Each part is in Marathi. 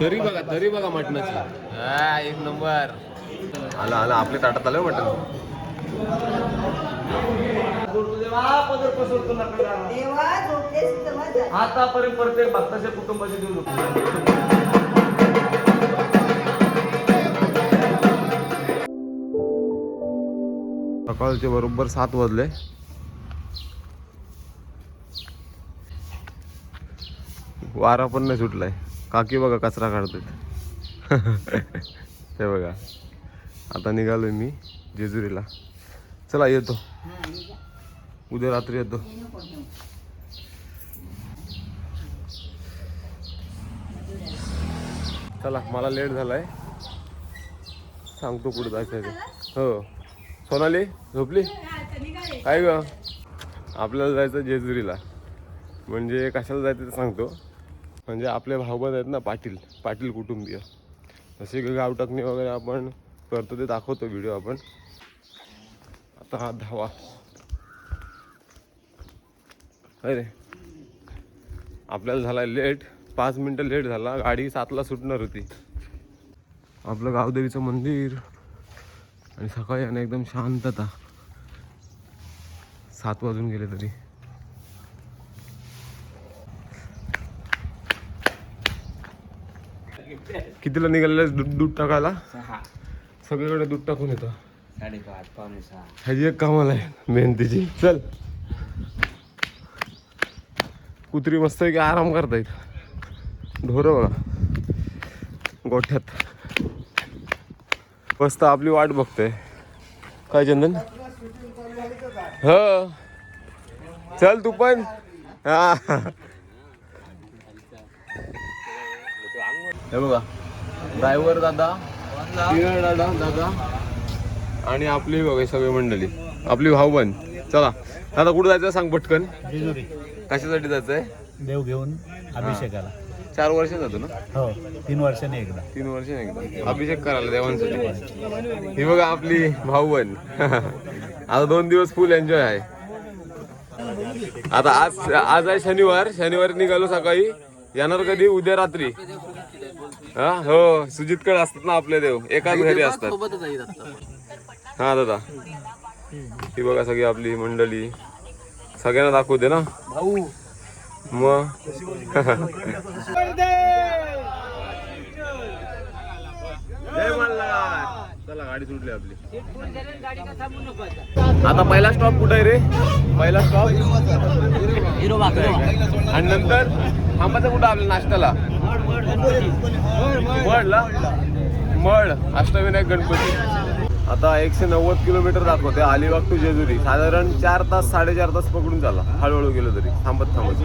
तरी बघा तरी बघा मटणाची. हा एक नंबर. आला आला आपल्या ताटात आलं मटण. देवा झोपलेस तेव्हा जा. आतापर्यंत प्रत्येक भक्ताच्या कुटुंबाची देऊ नको सकाळचे बरोबर सात वाजले. वारा पण नाही सुटलाय. काकी बघा कचरा काढतात. ते बघा. आता निघालोय मी जेजुरीला. चला येतो. उद्या रात्री येतो. चला मला लेट झालाय. सांगतो कुठं जायचं आहे ते. हो. सोनाली झोपली? काय ग? आपल्याला जायचं जेजुरीला. म्हणजे कशाला जायचं ते सांगतो. म्हणजे आपले भाऊबंद आहेत ना पाटील पाटील कुटुंबीय. तसे गावटकणी वगैरे आपण करतो ते दाखवतो व्हिडिओ आपण. आता हा धावा. अरे आपल्याला झाला लेट पाच मिनटं लेट झाला. गाडी सातला सुटणार होती. आपलं गावदेवीचं मंदिर. आणि सकाळी आणि एकदम शांतता. सात वाजून गेले तरी. कितीला निघालेलं आहेस दूध दूध टाकायला? सगळीकडे दूध टाकून येतं. साडेपाच पावणे सहा. ह्याची एक कामाला आहे मेहनतीची. चल. कुत्री मस्त आहे की आराम करतायत. ढोरं बघा. गोठ्यात. मस्त आपली वाट बघतोय. काय चंदन? ह. चल तू पण. हा. हे बघा. ड्रायव्हर दादा दादा. दादा आणि आपली बघा सगळी मंडळी. आपली भाऊबंद चला. आता कुठं जायचं सांग पटकन? जेजुरी. कशासाठी जायचंय? देव घेऊन अभिषेकाला. चार वर्ष जातो ना? हो तीन वर्षांनी एकदा. तीन वर्ष एकदा. अभिषेक करायला देवांसाठी. ही बघा आपली भाऊबंद आता दोन दिवस फुल एन्जॉय आहे. आता आज आज आहे शनिवार. शनिवारी निघालो सकाळी. येणार कधी? उद्या रात्री. हा? हो सुजितकडे असतात ना आपले देव. एकाच घरी असतात. हा दादा. ही बघा सगळी आपली मंडळी. सगळ्यांना दाखवते ना. भाऊ. मग जय मल्हार चला गाडी सुटली आपली. आता पहिला स्टॉप कुठे आहे रे? पहिला स्टॉप हिरो आणि नंतर थांबायचं कुठं आपल्या नाश्त्याला? मळला मळ अष्टविनायक गणपती. आता एकशे नव्वद किलोमीटर दाखवते अलिबाग टू जेजुरी. साधारण चार तास साडेचार तास पकडून झाला हळूहळू गेलो तरी. थांबत थांबत.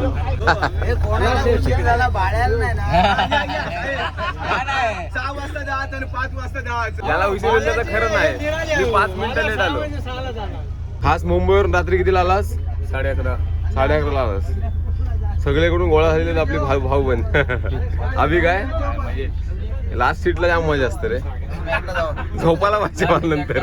याला उशीर तर खरं नाही. मी पाच मिनिटं लेट आलो. खास मुंबईवरून रात्री कितीला आलास साडे अकरा साडे अकराला आलास सगळीकडून गोळा झालेले आपले भाऊ भाऊ बन अभि काय? लास्ट सीटला जाम मजा असते रे. झोपायला पाहिजे मला नंतर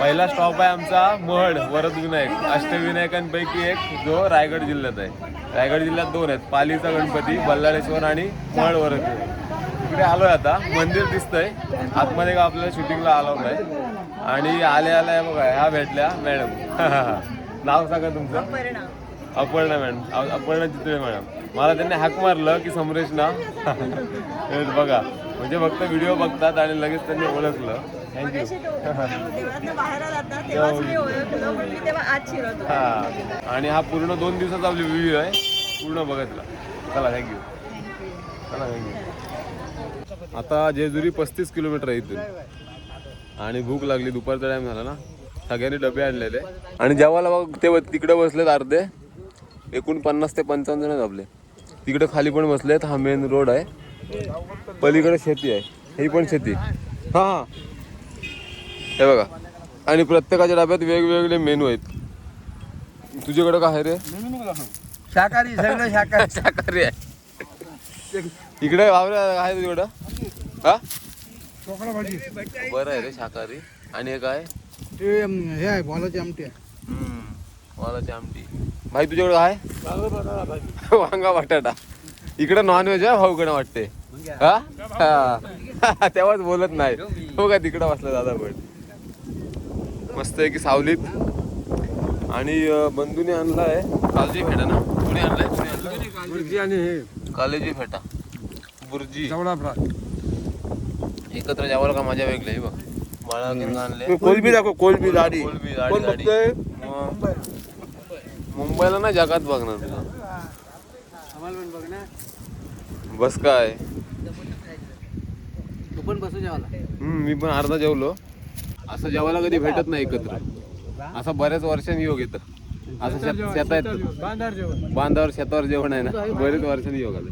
पहिला स्टॉप आहे आमचा महड वरद विनायक अष्टविनायकांपैकी एक जो रायगड जिल्ह्यात आहे. रायगड जिल्ह्यात दोन आहेत पालीचा गणपती बल्लाळेश्वर आणि महड वरद इकडे आलोय आता मंदिर दिसतंय. आतमध्ये का आपल्याला शूटिंगला आलो नाही आणि आले आल्या बघा ह्या भेटल्या मॅडम. नाव सांगा तुमचं. अपर्णा मॅडम. अपर्णा चितळे मॅडम. मला त्यांनी हाक मारलं की समरेश ना हे बघा. म्हणजे फक्त व्हिडिओ बघतात आणि लगेच त्यांनी ओळखलं. थँक्यू हा. आणि हा पूर्ण दोन दिवसाचा आपली व्हिडिओ आहे. पूर्ण बघितला. चला थँक्यू चला थँक्यू आता जेजुरी पस्तीस किलोमीटर आहे इथून. आणि भूक लागली. दुपारचा टाइम झाला ना. सगळ्यांनी डबे आणलेले. आणि जेवायला बघ ते तिकडे बसलेत अर्धे. एकूण पन्नास ते पंचावन्न जण आहेत आपले तिकडे खाली पण बसलेत हा मेन रोड आहे. पलीकडे शेती आहे. ही पण शेती. हा हा. हे बघा. आणि प्रत्येकाच्या डब्यात वेगवेगळे मेनू आहेत. तुझ्याकडे काय आहे रे? शाकाहारी सगळं शाकाहारी. शाकाहारी आहे. इकडे वावर आहे तुझ्याकडं? हा? बरं आहे रे शाकाहारी. आणि एक आहे ते हे आहे बॉलाची आमटी आहे. वालाची आमटी. भाई तुझ्याकडे काय? वांगा बटाटा. इकडे नॉनव्हेज आहे भाऊकडे वाटते हा? हा. तेव्हाच बोलत नाही. हो का तिकडं बसला दादा पण. मस्त आहे की सावलीत. आणि बंधूने आणलाय. कालजी फेटा ना? कुणी आणलाय? कुणी बुर्जी आणि हे. कालेजी फेटा. बुर्जी. एकत्र जेवायला का मजा वेगळी आहे बघ. बाळा आणले. कोलबी दाखव कोलबी दाढी. कोलबी, दाढी, कोण दाढी. बघतोय मग मुंबईला ना जगात बघणार. तुला बस काय? तू पण बसू जेवायला. मी पण अर्धा जेवलो. असं जेवायला कधी भेटत नाही एकत्र. असं बऱ्याच वर्षांनी योग येतं. असं शेत- शेतात बांधावर शेतावर जेवण आहे ना. बरेच वर्षांनी योग आलं.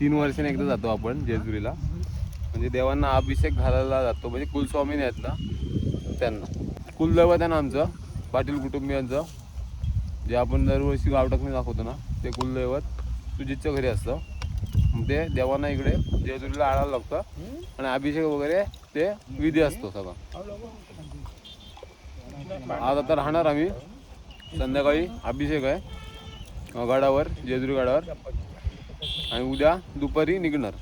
तीन वर्षांनी एकदा जातो आपण जेजुरीला. म्हणजे देवांना अभिषेक घालायला जातो. म्हणजे कुलस्वामीने आहेत ना त्यांना. कुलदैवत आहे ना आमचं. पाटील कुटुंबियांचं. जे आपण दरवर्षी गावटकने दाखवतो ना ते कुलदैवत सुजितच्या घरी असतं. ते देवांना इकडे जेजुरीला आणायला लागतं. आणि अभिषेक वगैरे ते विधी असतो सगळा. आज आता राहणार आम्ही. संध्याकाळी अभिषेक आहे. गडावर जेजुरी गडावर आणि उद्या दुपारी निघणार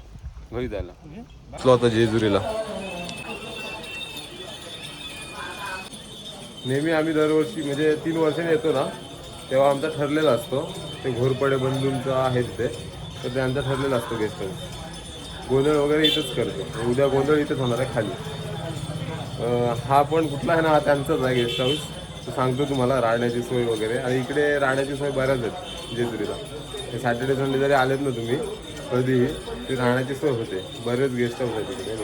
घरी जायला. आता जेजुरीला नेहमी आम्ही दरवर्षी म्हणजे तीन वर्षाने येतो ना तेव्हा आमचा ठरलेला असतो. ते घोरपडे बंधूंचं आहे तिथे तर ते आमचा ठरलेला असतो गेस्ट हाऊस गोंधळ वगैरे इथंच करतो. उद्या गोंधळ इथंच होणार आहे खाली. हा पण कुठला आहे ना हा त्यांचाच आहे गेस्ट हाऊस तो सांगतो तुम्हाला राहण्याची सोय वगैरे. आणि इकडे राहण्याची सोय बऱ्याच आहेत जेजुरीला. ते सॅटर्डे संडे जरी आलेत ना तुम्ही कधीही ती राहण्याची सोय होते. बरेच गेस्ट हाऊस आहेत इकडे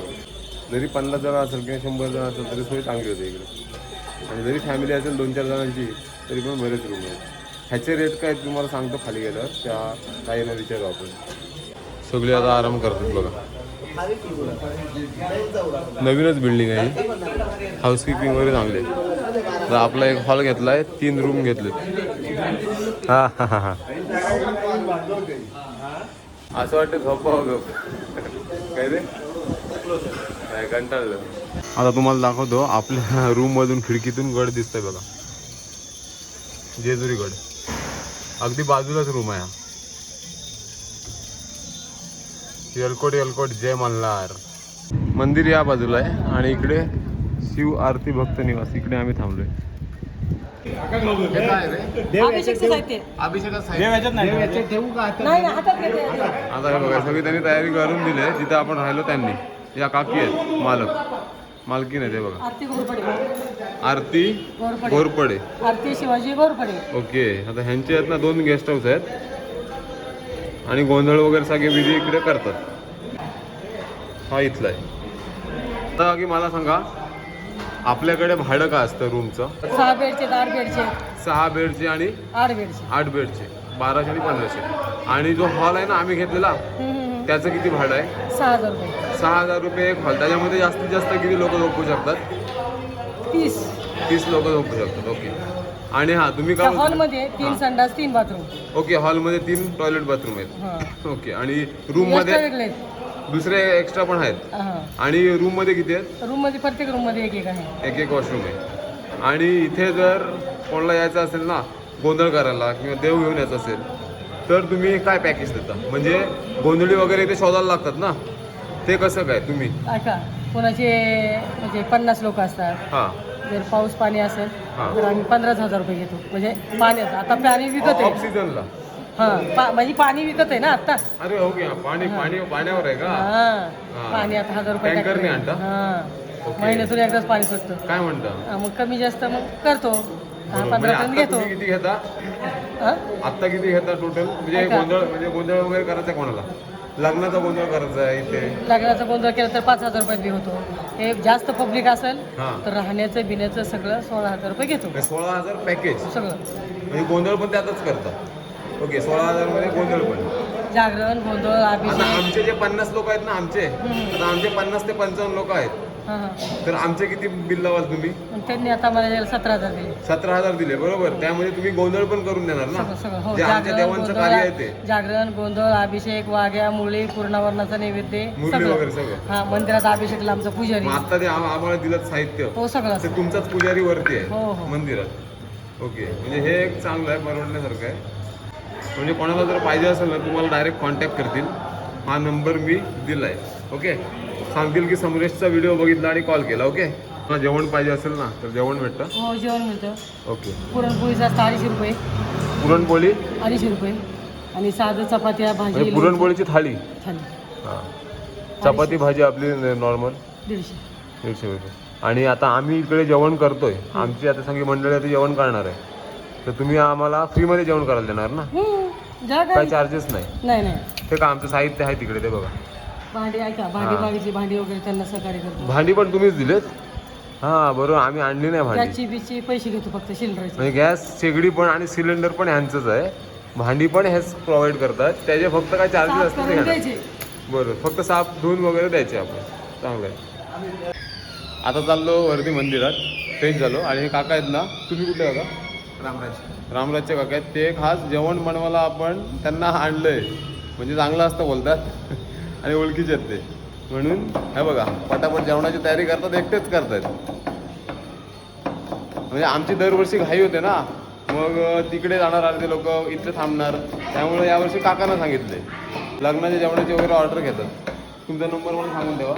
जरी पन्नास जण असेल किंवा शंभर जण असेल तरी सोय चांगली होते इकडे. आणि जरी फॅमिली असेल दोन चार जणांची तरी पण बरेच रूम आहेत. ह्याचे रेट काय तुम्हाला सांगतो खाली गेलं त्या ताईंना विचारू आपण. सगळे आता आराम करतात बघा. नवीनच बिल्डिंग आहे हाऊसकीपिंग वगैरे चांगली आहे. तर आपला एक हॉल घेतला आहे तीन रूम घेतले हा हा हा हा. असं वाटतं झोपा हो गप. काय रे काय कंटाळलं. आता तुम्हाला दाखवतो आपल्या रूम मधून खिडकीतून गड दिसतंय बघा. जेजुरी गड अगदी बाजूलाच रूम आहे यलकोट यलकोट जय मल्हार. मंदिर या बाजूला आहे आणि इकडे शिव आरती भक्त निवास. इकडे आम्ही थांबलोय. आता हे बघा सगळी त्यांनी तयारी करून दिली आहे. जिथे आपण राहिलो त्यांनी. या काकी आहेत मालक. मालकीन आहे ते बघा. आरती घोरपडे. आरती घोरपडे. घोरपडे. आरती शिवाजी घोरपडे. ओके आता ह्यांचे आहेत ना दोन गेस्ट हाऊस आहेत. आणि गोंधळ वगैरे सगळे विधी इकडे करतात. हा इथला आहे. आता की मला सांगा आपल्याकडे भाडं का असतं रूमचं सहा बेडचे आठ बेडचे सहा बेडचे आणि आठ बेडचे आठ बेडचे बाराशे आणि पंधराशे. आणि जो हॉल आहे ना आम्ही घेतलेला हम्म. त्याचं किती भाडं आहे? सहा हजार रुपये. सहा हजार रुपये एक हॉल. त्याच्यामध्ये जास्तीत जास्त किती लोक झोपू शकतात? तीस. तीस लोक झोपू शकतात. ओके. आणि हा तुम्ही त्या का हॉलमध्ये तीन संडास तीन बाथरूम. ओके हॉलमध्ये तीन टॉयलेट बाथरूम आहेत. हा. ओके आणि रूममध्ये वेगळे आहेत. दुसरे एक्स्ट्रा पण आहेत. हा. आणि रूममध्ये किती आहेत? रूममध्ये प्रत्येक रूममध्ये एक एक आहे. एक एक वॉशरूम आहे. आणि इथे जर कोणाला यायचं असेल ना गोंधळ करायला किंवा देव घेऊन यायचं असेल तर तुम्ही काय पॅकेज देता? म्हणजे गोंधळी वगैरे इथे शोधायला लागतात ना? ते कसं काय तुम्ही? ऐका कोणाचे म्हणजे पन्नास लोक असतात. हा. जर पाऊस पाणी असेल हा. तर आम्ही पंधराच हजार रुपये घेतो. म्हणजे पाण्याचं आता पाणी विकत आहे. ऑक्सिजनला. हा पा- म्हणजे पाणी विकत आहे ना आता? अरे ओके हा, पाणी पाणी पाण्यावर आहे का? हा. पाणी आता हजार रुपये. आणता? हा. ओके. महिन्यातून एकदाच पाणी सुटतं. काय म्हणता? हा, मग कमी जास्त मग करतो. दहा बरोबर. पंधरा म्हणजे पर्यंत आता घेतो. तुम्ही किती घेता? आत्ता किती घेता टोटल म्हणजे. गोंधळ म्हणजे गोंधळ वगैरे करायचा कोणाला? लग्नाचा गोंधळ करायचा आहे इथे. लग्नाचा गोंधळ केला तर पाच हजार रुपयात बी होतो. हे जास्त पब्लिक असेल. तर राहण्याचं बिण्याचं सगळं सोळा हजार रुपये घेतो. सोळा हजार पॅकेज सगळं. म्हणजे गोंधळ पण त्यातच करतात. ओके सोळा हजारमध्ये गोंधळ पण. जागरण गोंधळ आमचे जे पन्नास लोक आहेत ना आमचे. आता आमचे पन्नास ते पंचावन्न लोक आहेत. तर आमचे किती बिल लावाल तुम्ही? त्यांनी आता मला सतरा हजार दिले. सतरा हजार दिले बरोबर. त्यामध्ये तुम्ही गोंधळ पण करून देणार ना? सगळं हो जे आमच्या जागरण देवांचं कार्य आहे ते. गोंधळ जागरण गोंधळ अभिषेक वाघ्या मुळी पूर्णावरणाचा नैवेद्य मुरली वगैरे सगळं. हा मंदिरात अभिषेकला आमचा पुजारी. मग आता ते आम- आम्हाला दिलं साहित्य. हो सगळं. ते तुमचाच पुजारी वरती हो, आहे हो. मंदिरात. ओके. म्हणजे हे एक चांगलं आहे परवडण्यासारखं आहे. म्हणजे कोणाला जर पाहिजे असेल ना तुम्हाला डायरेक्ट कॉन्टॅक्ट करतील. हा नंबर मी दिलाय. ओके? सांगतील की समरेशचा व्हिडिओ बघितला आणि कॉल केला ओके जेवण पाहिजे असेल ना तर जेवण भेटतं. हो जेवण मिळतं ओके पुरणपोळीचा असतं अडीचशे रुपये. पुरणपोळी? अडीचशे रुपये. आणि साधं चपात्या म्हणजे भाजी पुरणपोळीची थाळी थाली. हां. चपाती भाजी आपली नॉर्मल दीडशे. दीडशे रुपये. आणि आता आम्ही इकडे जेवण करतोय. आमची आता सगळी मंडळी आता जेवण करणार आहे. तर तुम्ही आम्हाला फ्रीमध्ये जेवण करायला देणार ना? हम्म, जा काय काय चार्जेस नाही. नाही नाही. ते का आमचं साहित्य आहे तिकडे ते बघा. भांडी ऐका भांडी हा. मागायची भांडी वगैरे त्यांना सहकार्य करतो. भांडी पण तुम्हीच दिलेत? हां बरोबर आम्ही आणली नाही भांडी. त्याची बिची पैसे घेतो फक्त म्हणजे गॅस शेगडी पण आणि सिलेंडर पण ह्यांचंच आहे. भांडी पण हेच प्रोव्हाइड करतात. त्याचे फक्त काय चार्जेस साफ असतात ते करून घेणार. द्यायचे. बरोबर फक्त साफ धुवून वगैरे द्यायचे आपण. चांगलं आहे आता चाललो वरती मंदिरात. फ्रेश झालो. आणि हे काका आहेत ना तुम्ही कुठे का रामराज रामराजचे काका आहेत. ते खास जेवण बनवायला आपण त्यांना आणलंय. म्हणजे चांगलं असतं बोलतात. आणि ओळखीचे आहेत ते. म्हणून हे बघा पटापट जेवणाची तयारी करतात एकटेच करतायत. म्हणजे आमची दरवर्षी घाई होते ना. मग तिकडे जाणार अर्धे लोक इथे थांबणार. त्यामुळे यावर्षी काकांना सांगितले. लग्नाच्या जेवणाची वगैरे ऑर्डर घेतात. तुमचा नंबर म्हणून सांगून द्यावा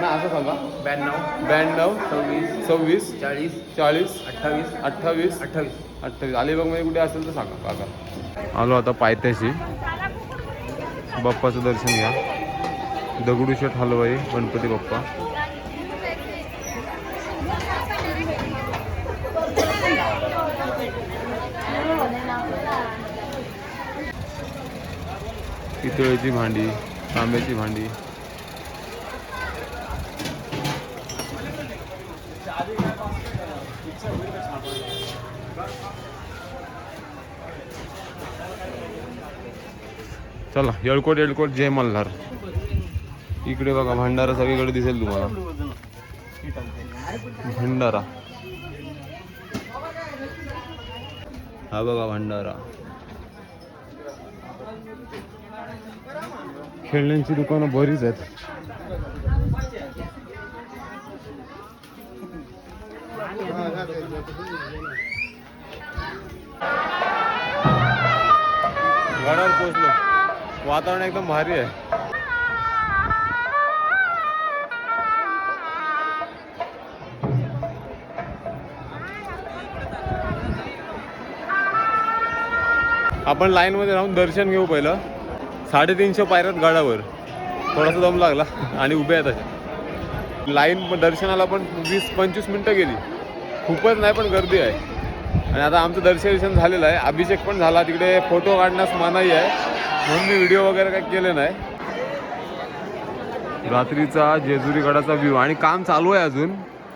ना असं सांगा. ब्याण्णव ब्याण्णव सव्वीस सव्वीस चाळीस चाळीस अठ्ठावीस अठ्ठावीस अठ्ठावीस. अठ्ठावीस. अलिबागमध्ये कुठे असेल तर सांगा काका. आलो आता पायथ्याशी. बाप्पाचं दर्शन घ्या. दगडूशेठ हलवाई गणपती बाप्पा. पितळेची भांडी तांब्याची भांडी. चला येळकोट येळकोट जय मल्हार. इकडे बघा भंडारा सगळीकडे दिसेल तुम्हाला. भंडारा. हा बघा भंडारा. खेळण्यांची दुकानं बरीच आहेत. वातावरण एकदम भारी आहे. आपण लाईनमध्ये राहून दर्शन घेऊ पहिलं. साडेतीनशे पायऱ्यात गडावर थोडासा दम लागला आणि उभे आहेत अशा. लाईन दर्शनाला पण वीस पंचवीस मिनटं गेली. खूपच नाही पण गर्दी आहे. आणि आता आमचं दर्शन झालेलं आहे. अभिषेक पण झाला. तिकडे फोटो काढण्यास मनाई आहे. म्हणून मी व्हिडिओ वगैरे काही केले नाही. रात्रीचा जेजुरी गडाचा व्ह्यू आणि काम चालू आहे अजून.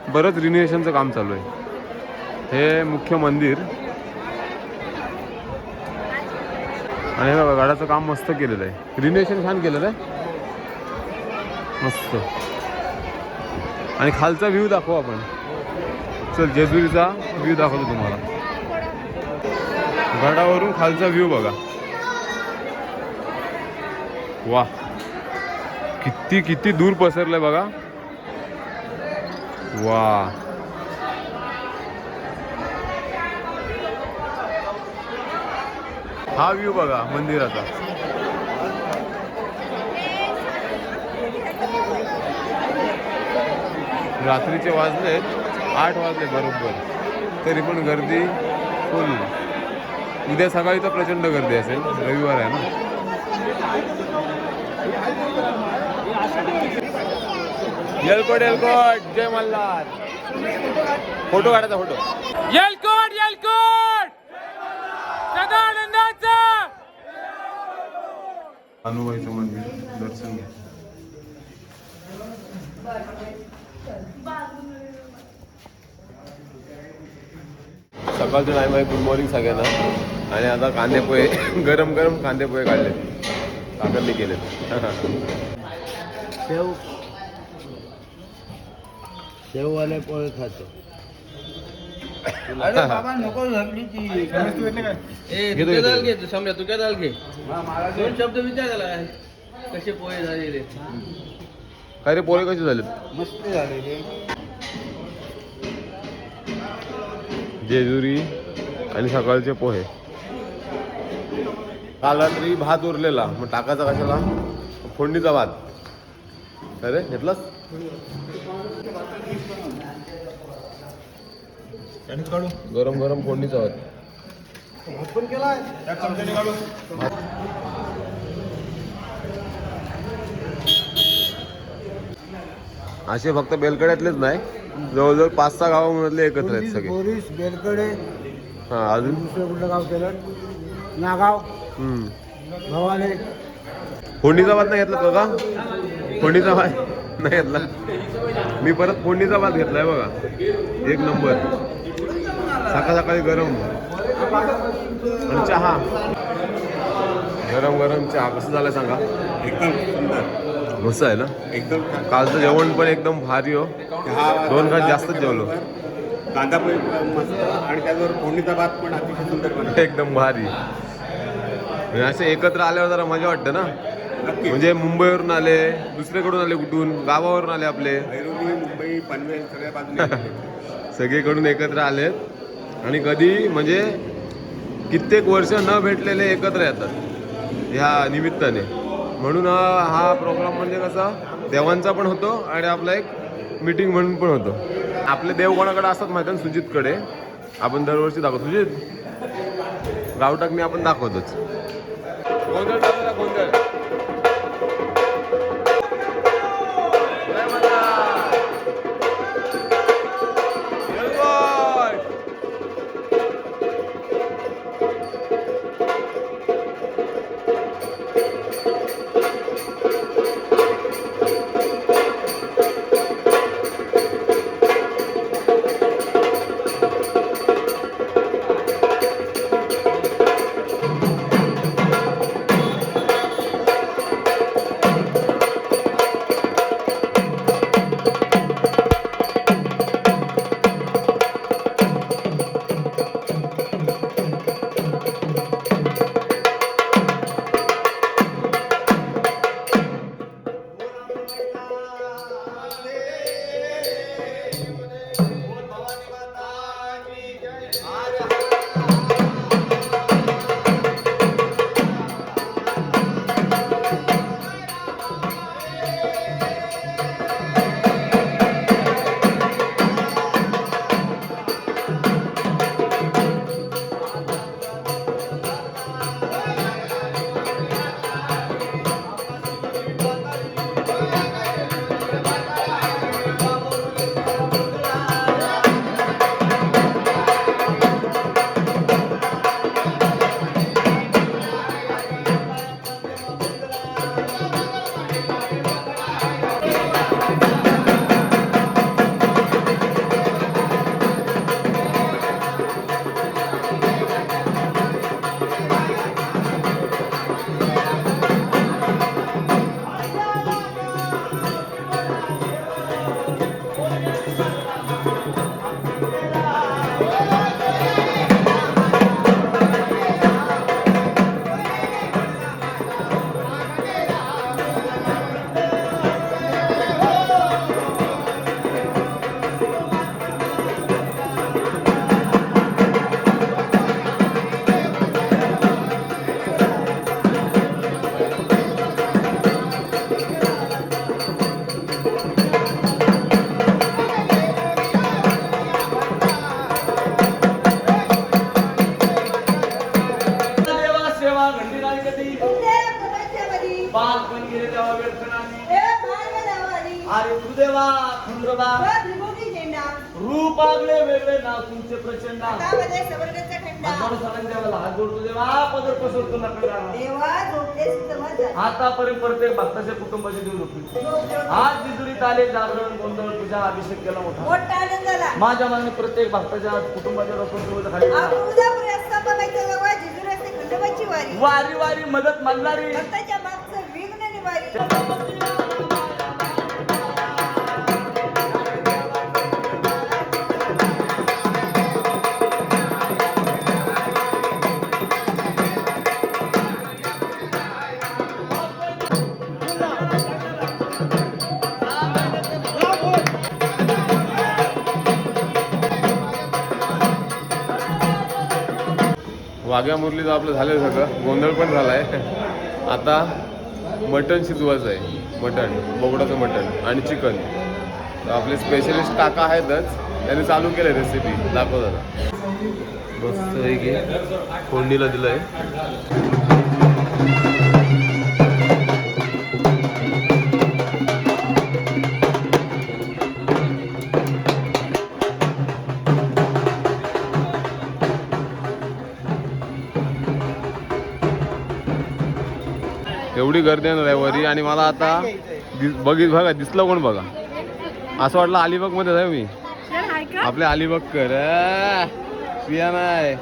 बरंच रिनोव्हेशनचं काम चालू आहे. हे मुख्य मंदिर. आणि हे बघा गडाचं काम मस्त केलेलं आहे. रिनोव्हेशन छान केलेलं आहे. मस्त. आणि खालचा व्ह्यू दाखवू आपण. चल जेजुरीचा व्ह्यू दाखवतो तुम्हाला. गडावरून खालचा व्ह्यू बघा. वा. किती किती दूर पसरलंय बघा. वा. हा व्ह्यू बघा मंदिराचा. रात्रीचे वाजले आठ वाजले बरोबर. तरी पण गर्दी फुल उद्या सकाळी तर प्रचंड गर्दी असेल रविवार आहे ना? येलकोट येलकोट. जय मल्हार. फोटो काढायचा फोटो. येलकोट येलकोट. सदानंदाचा. मंदिर दर्शन घ्या. सकाळचं टाईम आहे गुड मॉर्निंग सगळ्यांना. आणि आता कांदे पोहे गरम गरम कांदे पोहे काढले काकांनी केले. शेव शेववाले पोळे खातो अरे बाबा नको झगडी ती. घे तू समजा तू काय दाल घे दोन शब्द विचार त्याला कसे पोहे झालेले काय रे पोहे कसे झाले मस्त झालेले जेजुरी आणि सकाळचे पोहे काल रात्री भात उरलेला मग टाकायचा कशाला फोडणीचा भात अरे घेतलास? गरम गरम फोडणीचा भात. असे फक्त बेलकड्यातलेच नाही जवळजवळ पाच सहा गावामधले एकत्र आहेत सगळे. बोरीस बेलकडे. हा अजून? दुसरं कुठलं गाव केलं? नागाव. हम्म. भवाने. फोडणीचा भात नाही घेतला का फोडणीचा भात? नाही घेतला मी परत फोडणीचा भात घेतलाय बघा. एक नंबर. सकाळ सकाळी गरम. आणि चहा. गरम गरम चहा. कसं झालं सांगा? एकदम सुंदर. मस्त आहे ना? एकदम कालचं जेवण पण एकदम भारी हो. हा दोन घास जास्तच जेवलो. कांदा पण मस्त. आणि त्याच्यावर फोडणीचा भात पण अतिशय सुंदर एकदम भारी. आणि असे एकत्र आल्यावर जरा मजा वाटते ना? म्हणजे मुंबईवरून आले दुसरीकडून आले कुठून? गावावरून आले आपले? मुंबई पनवेल सगळ्या बाजूने सगळीकडून एकत्र आलेत. आणि कधी म्हणजे कित्येक वर्ष न भेटलेले एकत्र येतात ह्या निमित्ताने. म्हणून हा प्रोग्राम म्हणजे कसा देवांचा पण होतो आणि आपला एक मीटिंग म्हणून पण होतो. आपले देव कोणाकडे असतात माहिती आहे ना सुजितकडे? आपण दरवर्षी दाखवतो. सुजित गावटाकने आपण दाखवतोच. गोंधळ गोंधळ गुरुदेवा खंडोबा झेंडा. रूप आगळे वेगळे नाव तुमचे प्रचंड. हातामध्ये सवर्गाचा खंडा. आपण सगळ्यांनी देवाला हात जोडतो देवा पदर पसरतो नका देवा झोपले सुसमाज झाले. आतापर्यंत प्रत्येक भक्ताच्या कुटुंबाची देव झोपली आज जिजुरीत आले जागरण गोंधळ पूजा अभिषेक केला मोठा. मोठा आनंद झाला माझ्या मनाने प्रत्येक भक्ताच्या कुटुंबाच्या खाली जिजूर असते खंडोबाची वारी. वारी वारी मदत मल्हारी भक्ताच्या मागचं विघ्न निवारी. वाघ्या मुरलीचं आपलं झालं सगळं. गोंधळ पण झाला आहे आता मटण शिजवायचं आहे. मटण बोकडाचं मटण आणि चिकन. तर आपले स्पेशलिस्ट काका आहेतच. त्यांनी चालू केलं रेसिपी दाखवतात मस्त की फोडणीला दिलं आहे गर्दी आहे ना रविवारी आणि मला आता बघित बघा दिसलं कोण बघा? असं वाटलं अलिबागमध्ये आहे मी. आपले अलिबागकर अं, प्रिया नाही.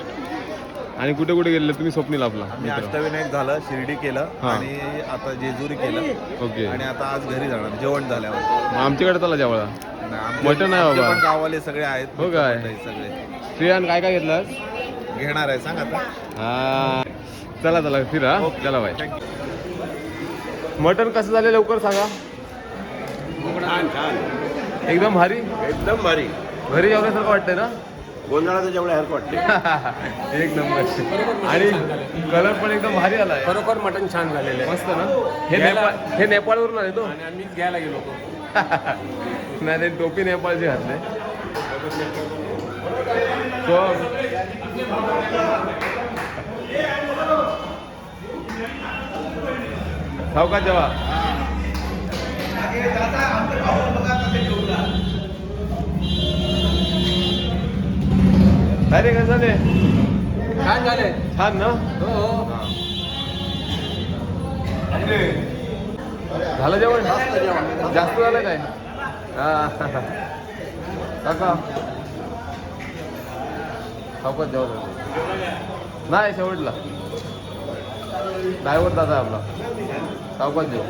आणि कुठे कुठे गेले तुम्ही स्वप्नील आपला मी. अष्टविनायक झालं शिर्डी केलं. आणि आता जेजुरी केलं. ओके. आणि आता आज घरी जाणार जेवण झाल्यावर. आमच्याकडे चला नाही, मटण आहे आमचे बाबा. पण गाववाले सगळे आहेत हो काय? सगळे. प्रियान काय काय घेतलं घेणार आहे सांग आता. हा. चला चला फिरा. चला बाय. मटण कसं झालं लवकर सांगा. छान छान. एकदम भारी? एकदम भारी. घरी जेवण्यासारखं वाटतंय ना? गोंधळाचं जेवढं हरकं वाटते एक नंबर. आणि कलर पण एकदम भारी आलाय. खरोखर मटण छान झालेलं मस्त ना? हे नेपाळ हे नेपाळवरून आले तो? आहे आम्ही घ्यायला गेलो होतो. नाही ते टोपी नेपाळची घातले. तो सावकाश जेवा अरे कसं झाले? छान झाले. छान ना? हो झालं जेवण? जास्त झालं काय? हा. काका. सावकाश जेवण? नाही शेवटला. ड्रायव्हर दादा आपला. सावकाश जेव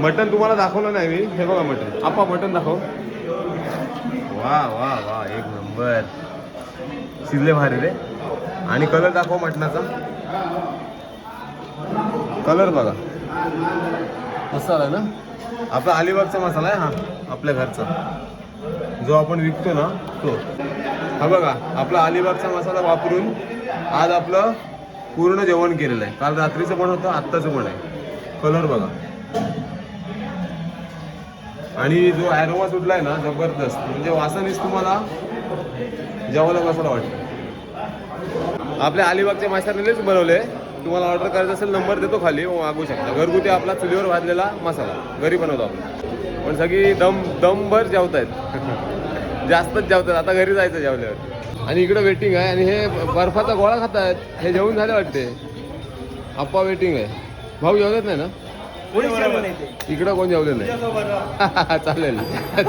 मटन तुम्हाला दाखवलं नाही मी. हे बघा मटन आपा मटन दाखव. वा वा वा एक नंबर. शिजले भारी रे. आणि कलर दाखव मटणाचा. कलर बघा. मसाला ना? आपला अलिबागचा मसाला आहे हा. आपल्या घरचा. जो आपण विकतो ना तो. हा बघा आपला अलिबागचा मसाला वापरून आज आपलं पूर्ण जेवण केलेलं आहे. काल रात्रीचं पण होतं आत्ताचं पण आहे. कलर बघा. आणि जो ॲरोमा सुटलाय ना जबरदस्त. म्हणजे वासानेच तुम्हाला जेवायला कसं वाटतं? आपल्या अलिबागच्या माशानेच बनवले. तुम्हाला ऑर्डर करायचं असेल नंबर देतो खाली. मग मागू शकता. घरगुती आपला चुलीवर भाजलेला मसाला. घरी बनवतो आपण. पण सगळी दम दमभर जेवत आहेत जास्तच जेवतात आता घरी जायचं जेवल्यावर. आणि इकडे वेटिंग आहे. आणि हे बर्फाचा गोळा खात आहेत हे जेवून झाले वाटते. आप्पा वेटिंग आहे. भाऊ जेवत नाही ना? इकडं कोण जेवले नाही? चालेल.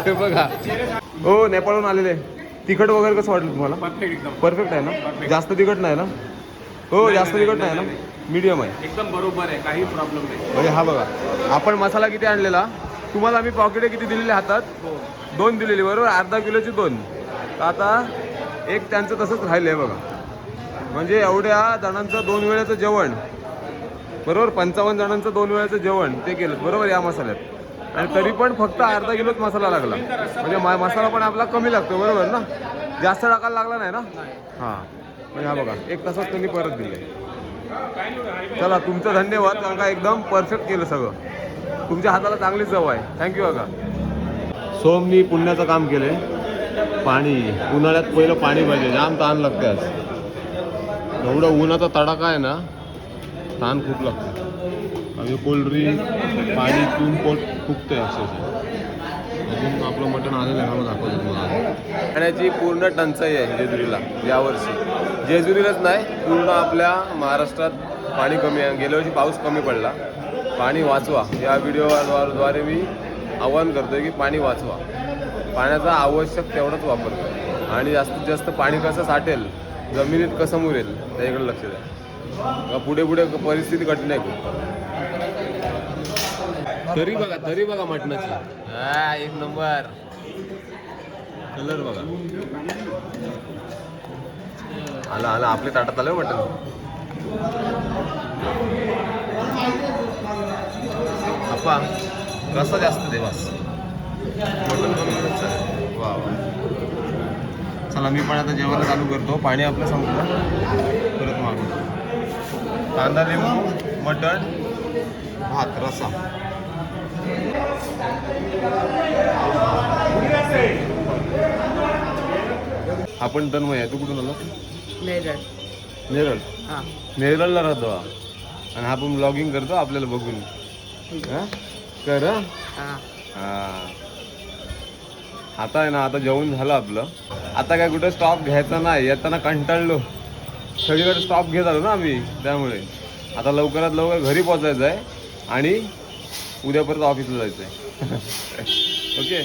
ते बघा. हो नेपाळहून आलेले. तिखट वगैरे कसं वाटलं तुम्हाला? परफेक्ट एकदम. परफेक्ट आहे ना? जास्त तिखट नाही ना? हो जास्त तिखट नाही ना? मीडियम आहे. एकदम बरोबर आहे. काही प्रॉब्लेम नाही. म्हणजे हा बघा. आपण मसाला किती आणलेला? तुम्हाला आम्ही पॉकेटे किती दिलेले हातात? दोन दिलेली बरोबर? अर्धा किलोची दोन. आता एक त्यांचं तसंच राहिलं आहे बघा. म्हणजे एवढ्या जणांचं दोन वेळेचं जेवण बरोबर? पंचावन्न जणांचं दोन वेळेचं जेवण ते केलं. बरोबर या मसाल्यात. आणि तरी पण फक्त अर्धा किलोच मसाला लागला. म्हणजे मा- मसाला पण आपला कमी लागतो बरोबर ना? जास्त टाकायला लागला नाही ना? हां. म्हणजे हा बघा एक तासात त्यांनी परत दिले चला तुमचं धन्यवाद. कारण एकदम परफेक्ट केलं सगळं. तुमच्या हाताला चांगली चव आहे. थँक्यू काका. सोमनी पुण्याचं काम केलंय. पाणी उन्हाळ्यात पहिलं पाणी पाहिजे. जाम ताण लागते आज. एवढं उन्हाचा तडाखा आहे ना ताण खूप लागतो आणि कोल्ड्रिंक पाणी पिऊन पोट फुकते अक्षरशः. अजून आपलं मटण आलेलं आहे ना दाखवतो तुम्हाला. पाण्याची पूर्ण टंचाई आहे जेजुरीला यावर्षी. जेजुरीलाच नाही पूर्ण आपल्या महाराष्ट्रात पाणी कमी आहे. गेल्या वर्षी पाऊस कमी पडला. पाणी वाचवा. या व्हिडिओद्वारे मी आवाहन करतोय की पाणी वाचवा. पाण्याचा आवश्यक तेवढाच वापर करा. आणि जास्तीत जास्त पाणी कसं साठेल जमिनीत कसं मुरेल त्याच्याकडे लक्ष द्या. पुढे पुढे परिस्थिती कठीण आहे खूप. तरी बघा तरी बघा मटणाची. हा एक नंबर. कलर बघा. आला आला आपल्या ताटात आलं मटण. अप्पा रस्सा जास्त दे वा वा. चला मी पण आता जेवायला चालू करतो. पाणी आपलं संपलं. परत मागवतो कांदा लिंबू मटण भात रसा. आपण तन्मय आहे तू कुठून आला नेरळ. नेरळला राहतो हा. आणि हा पण ब्लॉगिंग करतो आपल्याला बघून. हा? कर हा? हा. आता आहे ना आता जेवण झालं आपलं. आता काय कुठं स्टॉप घ्यायचा नाही येताना कंटाळलो. सगळीकडे स्टॉप घेत आलो ना आम्ही त्यामुळे. आता लवकरात लवकर घरी पोचायचं आहे आणि उद्या परत ऑफिसला जायचं आहे ओके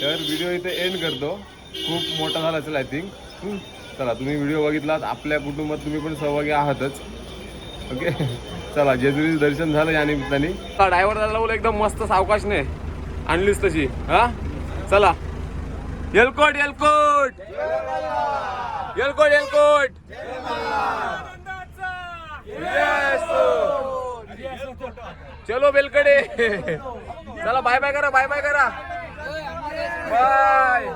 तर व्हिडिओ इथे एंड करतो. खूप मोठा झाला असेल आय थिंक चला तुम्ही व्हिडिओ बघितलात आपल्या कुटुंबात तुम्ही पण सहभागी आहातच. ओके चला जेजुरीचं दर्शन झालं या निमित्ताने. ड्रायव्हर दादा बोल एकदम मस्त सावकाशने. आणलीस तशी हा? चला. येलकोट येलकोट. येलकोट एलकोट चलो बेलकडे. चला बाय बाय करा बाय बाय करा. बाय